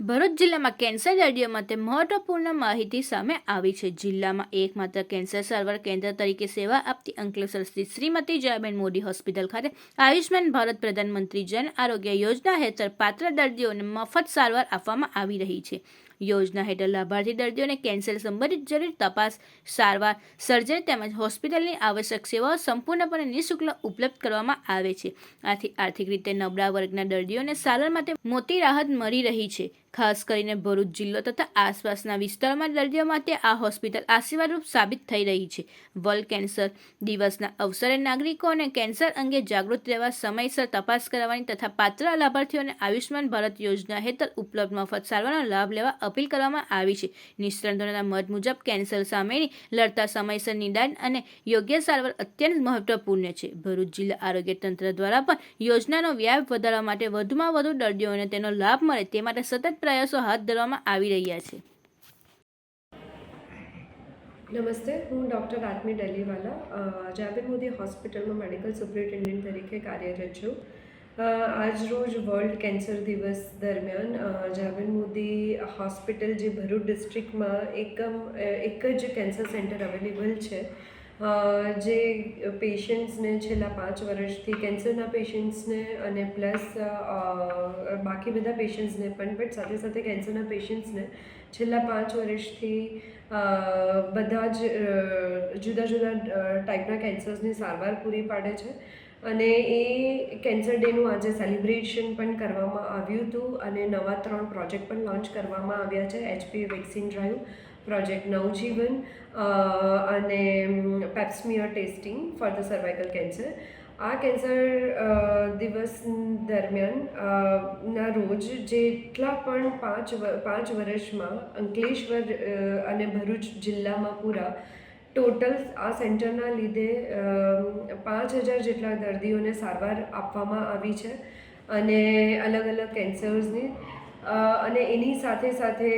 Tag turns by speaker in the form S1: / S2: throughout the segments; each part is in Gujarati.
S1: ભરૂચ જિલ્લામાં કેન્સર દર્દીઓ માટે મહત્વપૂર્ણ માહિતી સામે આવી છે. જિલ્લામાં એકમાત્ર કેન્સર સારવાર કેન્દ્ર તરીકે સેવા આપતી અંકલેશ્વર સ્થિત શ્રીમતી જયાબેન મોદી હોસ્પિટલ ખાતે આયુષ્માન ભારત પ્રધાનમંત્રી જન આરોગ્ય યોજના હેઠળ પાત્ર દર્દીઓને મફત સારવાર આપવામાં આવી રહી છે. યોજના હેઠળ લાભાર્થી દર્દીઓને કેન્સર સંબંધિત જરૂરી તપાસ, સારવાર, સર્જરી તેમજ હોસ્પિટલની આવશ્યક સેવાઓ સંપૂર્ણપણે નિઃશુલ્ક ઉપલબ્ધ કરવામાં આવે છે. આથી આર્થિક રીતે નબળા વર્ગના દર્દીઓને સારવાર માટે મોટી રાહત મળી રહી છે. ખાસ કરીને ભરૂચ જિલ્લો તથા આસપાસના વિસ્તારોમાં દર્દીઓ માટે આ હોસ્પિટલ આશીર્વાદરૂપ સાબિત થઈ રહી છે. વર્લ્ડ કેન્સર દિવસના અવસરે નાગરિકોને કેન્સર અંગે જાગૃત રહેવા સમયસર તપાસ કરાવવાની તથા પાત્ર લાભાર્થીઓને આયુષ્માન ભારત યોજના હેઠળ ઉપલબ્ધ મફત સારવારનો લાભ લેવા અપીલ કરવામાં આવી છે. નિષ્ણાતોના મત મુજબ કેન્સર સામેની લડતા સમયસર નિદાન અને યોગ્ય સારવાર અત્યંત મહત્વપૂર્ણ છે. ભરૂચ જિલ્લા આરોગ્ય તંત્ર દ્વારા પણ યોજનાનો વ્યાપ વધારવા માટે વધુમાં વધુ દર્દીઓને તેનો લાભ મળે તે માટે સતત પ્રયાસો હાથ ધરવામાં આવી રહ્યા છે.
S2: નમસ્તે, હું ડૉક્ટર આત્મી ડેલીવાલા જાવેદ મોદી હોસ્પિટલમાં મેડિકલ સુપરિન્ટેન્ડન્ટ તરીકે કાર્યરત છું. આજ રોજ વર્લ્ડ કેન્સર દિવસ દરમિયાન જાવેર મોદી હોસ્પિટલ જે ભરૂચ ડિસ્ટ્રિક્ટમાં એકમ એક જ કેન્સર સેન્ટર અવેલેબલ છે. જે પેશન્ટ્સને છેલ્લા પાંચ વર્ષથી કેન્સરના પેશન્ટ્સને અને પ્લસ બાકી બધા પેશન્ટ્સને પણ બટ સાથે સાથે કેન્સરના પેશન્ટ્સને છેલ્લા પાંચ વર્ષથી બધા જ જુદા જુદા ટાઈપના કેન્સર્સની સારવાર પૂરી પાડે છે. અને એ કેન્સર ડેનું આજે સેલિબ્રેશન પણ કરવામાં આવ્યું હતું અને નવા ત્રણ પ્રોજેક્ટ પણ લોન્ચ કરવામાં આવ્યા છે HP vaccine drive. Project Navjivan અને pap smear testing for the cervical cancer. આ કેન્સર દિવસ દરમિયાન ના રોજ જેટલા પણ પાંચ પાંચ વર્ષમાં અંકલેશ્વર અને ભરૂચ જિલ્લામાં પૂરા, ટોટલ આ સેન્ટરના લીધે પાંચ હજાર જેટલા દર્દીઓને સારવાર આપવામાં આવી છે. અને અલગ અલગ કેન્સર્સની અને એની સાથે સાથે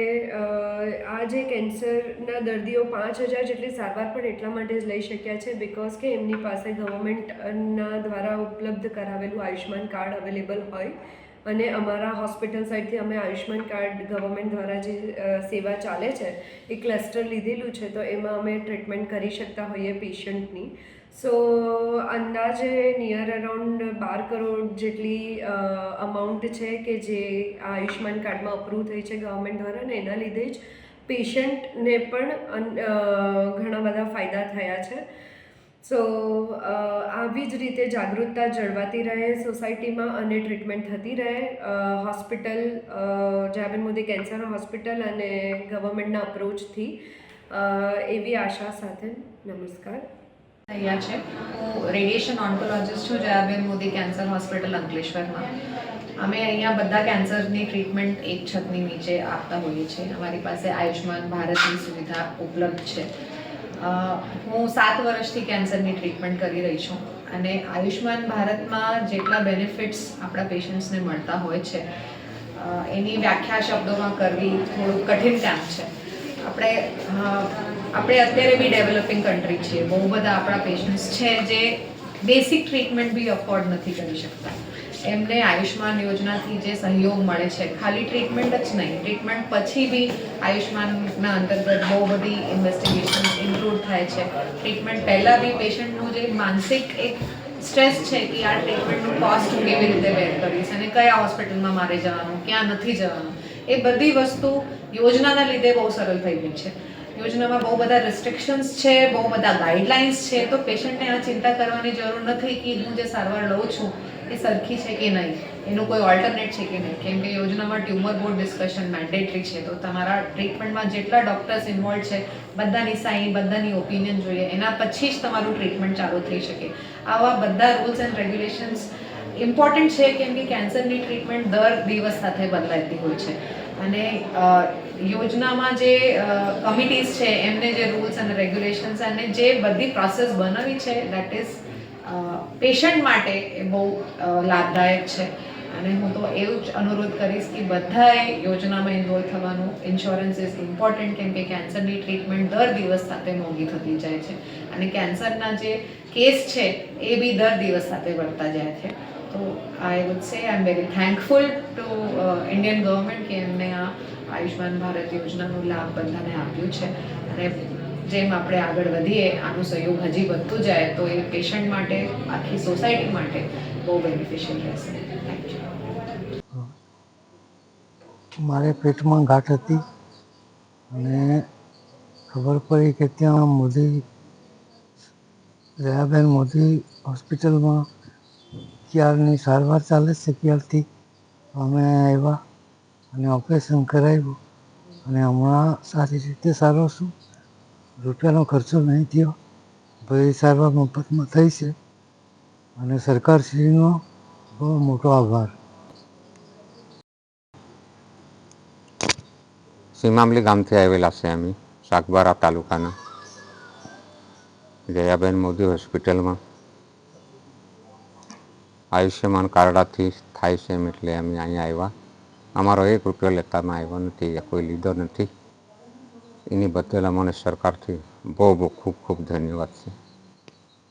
S2: આ જે કેન્સરના દર્દીઓ પાંચ હજાર જેટલી સારવાર પણ એટલા માટે જ લઈ શક્યા છે બિકોઝ કે એમની પાસે ગવર્મેન્ટના દ્વારા ઉપલબ્ધ કરાવેલું આયુષ્યમાન કાર્ડ અવેલેબલ હોય. અને અમારા હોસ્પિટલ સાઈડથી અમે આયુષ્માન કાર્ડ ગવર્મેન્ટ દ્વારા જે સેવા ચાલે છે એ ક્લસ્ટર લીધેલું છે તો એમાં અમે ટ્રીટમેન્ટ કરી શકતા હોઈએ પેશન્ટની. સો અંદાજે નિયર અરાઉન્ડ બાર કરોડ જેટલી અમાઉન્ટ છે કે જે આયુષ્માન કાર્ડમાં અપ્રૂવ થઈ છે ગવર્મેન્ટ દ્વારા ને એના લીધે જ પેશન્ટને પણ ઘણા બધા ફાયદા થયા છે. સો આવી જ રીતે જાગૃતતા જળવાતી રહે સોસાયટીમાં અને ટ્રીટમેન્ટ થતી રહે. Hospital Jayaben Modi cancer hospital અને ગવર્મેન્ટના અપ્રોચથી એવી આશા સાથે નમસ્કાર.
S3: અહીંયા છે. હું રેડિયેશન ઓન્કોલોજિસ્ટ છું, જયાબેન મોદી કેન્સર હોસ્પિટલ અંકલેશ્વરમાં. અમે અહીંયા બધા કેન્સરની ટ્રીટમેન્ટ એક છતની નીચે આપતા હોઈએ છીએ. અમારી પાસે આયુષ્માન ભારતની સુવિધા ઉપલબ્ધ છે. હું સાત વર્ષથી કેન્સરની ટ્રીટમેન્ટ કરી રહી છું અને આયુષ્માન ભારતમાં જેટલા બેનિફિટ્સ આપણા પેશન્ટ્સને મળતા હોય છે એની વ્યાખ્યા શબ્દોમાં કરવી થોડું કઠિન કામ છે. આપણે આપણે અત્યારે બી ડેવલપિંગ કન્ટ્રી છીએ. બહુ બધા આપણા પેશન્ટ્સ છે જે બેસિક ટ્રીટમેન્ટ બી અફોર્ડ નથી કરી શકતા. એમને આયુષ્માન યોજનાથી જે સહયોગ મળે છે, ખાલી ટ્રીટમેન્ટ જ નહીં ટ્રીટમેન્ટ પછી બી આયુષ્માનના અંતર્ગત બહુ બધી ઇન્વેસ્ટિગેશન ઇન્ક્લુડ થાય છે. ટ્રીટમેન્ટ પહેલાં બી પેશન્ટનું જે માનસિક એક સ્ટ્રેસ છે કે આ ટ્રીટમેન્ટનું કોસ્ટ હું કેવી રીતે બેર કરીશ અને કયા હોસ્પિટલમાં મારે જવાનું, ક્યાં નથી જવાનું, એ બધી વસ્તુ યોજનાના લીધે બહુ સરળ થઈ ગઈ છે. યોજનામાં બહુ બધા રિસ્ટ્રિક્શન્સ છે, બહુ બધા ગાઈડલાઇન્સ છે, તો પેશન્ટને આ ચિંતા કરવાની જરૂર નથી કે હું જે સારવાર લઉં છું એ સરખી છે કે નહીં? એનું કોઈ ઓલ્ટરનેટ છે કે નહીં? કેમ કે યોજનામાં ટ્યુમર બોર્ડ ડિસ્કશન મેન્ડેટરી છે, તો તમારા ટ્રીટમેન્ટમાં જેટલા ડૉક્ટર્સ ઇન્વોલ્વ છે, બધાની સાઈન બધાની ઓપિનિયન જોઈએ, એના પછી જ તમારું ટ્રીટમેન્ટ ચાલુ થઈ શકે. આવા બધા રૂલ્સ એન્ડ રેગ્યુલેશન્સ ઇમ્પોર્ટન્ટ છે કેમ કે કેન્સરની ટ્રીટમેન્ટ દર દિવસ સાથે બદલાતી હોય છે. અને યોજનામાં જે કમિટીઝ છે, એમને જે રૂલ્સ અને રેગ્યુલેશન્સ અને જે બધી પ્રોસેસ બનાવી છે દેટ ઇઝ પેશન્ટ માટે એ બહુ લાભદાયક છે. અને હું તો એવું જ અનુરોધ કરીશ કે બધાએ યોજનામાં ઇન્વોલ્વ થવાનું. ઇન્સ્યોરન્સ ઇઝ ઇમ્પોર્ટન્ટ કેમ કે કેન્સરની ટ્રીટમેન્ટ દર દિવસ સાથે મોંઘી થતી જાય છે. અને કેન્સરના જે કેસ છે, એ બી દર દિવસ સાથે વધતા જાય છે. તો I would say I am very thankful to Indian government કે એમને આ આયુષ્માન ભારત યોજનાનો લાભ બધાને આપ્યું છે. અને જેમ આપણે આગળ વધીએ, આનો સહયોગ હજી વધતું જાય, તો એ પેશન્ટ માટે, આખી સોસાયટી માટે બહુ બેનિફિશિયલ રહેશે.
S4: મારે પેટમાં ગાંઠ હતી. અને ખબર પડી કે ત્યાં મોદી, દયાબેન મોદી હોસ્પિટલમાં ક્યારની સારવાર ચાલે છે ક્યારથી અમે આવ્યા અને ઓપરેશન કરાવ્યું અને હમણાં સારી રીતે સારો છું. રૂપિયાનો ખર્ચો નહીં થયો. બધી સારવાર મફતમાં થઈ છે. અને સરકારશ્રીનો બહુ મોટો આભાર.
S5: સીમામલી ગામથી આવેલા છે અમે સાગબારા તાલુકાના. જયાબેન મોદી હોસ્પિટલમાં. આયુષ્યમાન કાર્ડાથી થાય છે એમ એટલે અમે અહીંયા આવ્યા. અમારો એક રૂપિયો લેતામાં આવ્યો નથી કોઈ લીધો નથી. એની બદલ અમને સરકારથી બહુ બહુ ખૂબ ખૂબ ધન્યવાદ છે.